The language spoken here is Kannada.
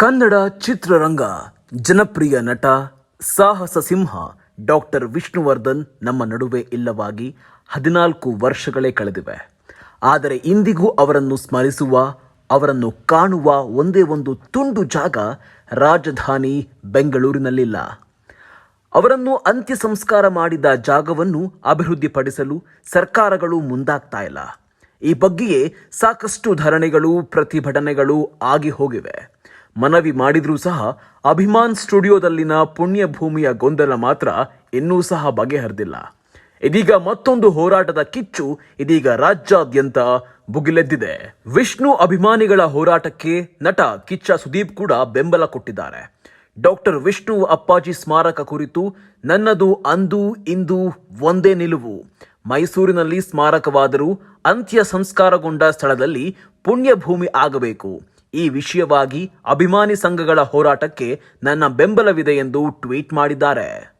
ಕನ್ನಡ ಚಿತ್ರರಂಗ ಜನಪ್ರಿಯ ನಟ ಸಾಹಸ ಸಿಂಹ ಡಾಕ್ಟರ್ ವಿಷ್ಣುವರ್ಧನ್ ನಮ್ಮ ನಡುವೆ ಇಲ್ಲವಾಗಿ ಹದಿನಾಲ್ಕು ವರ್ಷಗಳೇ ಕಳೆದಿವೆ. ಆದರೆ ಇಂದಿಗೂ ಅವರನ್ನು ಸ್ಮರಿಸುವ, ಅವರನ್ನು ಕಾಣುವ ಒಂದೇ ಒಂದು ತುಂಡು ಜಾಗ ರಾಜಧಾನಿ ಬೆಂಗಳೂರಿನಲ್ಲಿಲ್ಲ. ಅವರನ್ನು ಅಂತ್ಯ ಸಂಸ್ಕಾರ ಮಾಡಿದ ಜಾಗವನ್ನು ಅಭಿವೃದ್ಧಿಪಡಿಸಲು ಸರ್ಕಾರಗಳು ಮುಂದಾಗ್ತಾ ಇಲ್ಲ. ಈ ಬಗ್ಗೆಯೇ ಸಾಕಷ್ಟು ಧರಣಿಗಳು, ಪ್ರತಿಭಟನೆಗಳು ಆಗಿ ಹೋಗಿವೆ. ಮನವಿ ಮಾಡಿದರೂ ಸಹ ಅಭಿಮಾನ್ ಸ್ಟುಡಿಯೋದಲ್ಲಿನ ಪುಣ್ಯಭೂಮಿಯ ಗೊಂದಲ ಮಾತ್ರ ಇನ್ನೂ ಸಹ ಬಗೆಹರಿದಿಲ್ಲ. ಇದೀಗ ಮತ್ತೊಂದು ಹೋರಾಟದ ಕಿಚ್ಚು ಇದೀಗ ರಾಜ್ಯಾದ್ಯಂತ ಭುಗಿಲೆದ್ದಿದೆ. ವಿಷ್ಣು ಅಭಿಮಾನಿಗಳ ಹೋರಾಟಕ್ಕೆ ನಟ ಕಿಚ್ಚ ಸುದೀಪ್ ಕೂಡ ಬೆಂಬಲ ಕೊಟ್ಟಿದ್ದಾರೆ. ಡಾಕ್ಟರ್ ವಿಷ್ಣು ಅಪ್ಪಾಜಿ ಸ್ಮಾರಕ ಕುರಿತು ನನ್ನದು, ಅಂದು, ಇಂದು ಒಂದೇ ನಿಲುವು. ಮೈಸೂರಿನಲ್ಲಿ ಸ್ಮಾರಕವಾದರೂ ಅಂತ್ಯ ಸಂಸ್ಕಾರಗೊಂಡ ಸ್ಥಳದಲ್ಲಿ ಪುಣ್ಯಭೂಮಿ ಆಗಬೇಕು. ಈ ವಿಷಯವಾಗಿ ಅಭಿಮಾನಿ ಸಂಘಗಳ ಹೋರಾಟಕ್ಕೆ ನನ್ನ ಬೆಂಬಲವಿದೆ ಎಂದು ಟ್ವೀಟ್ ಮಾಡಿದ್ದಾರೆ.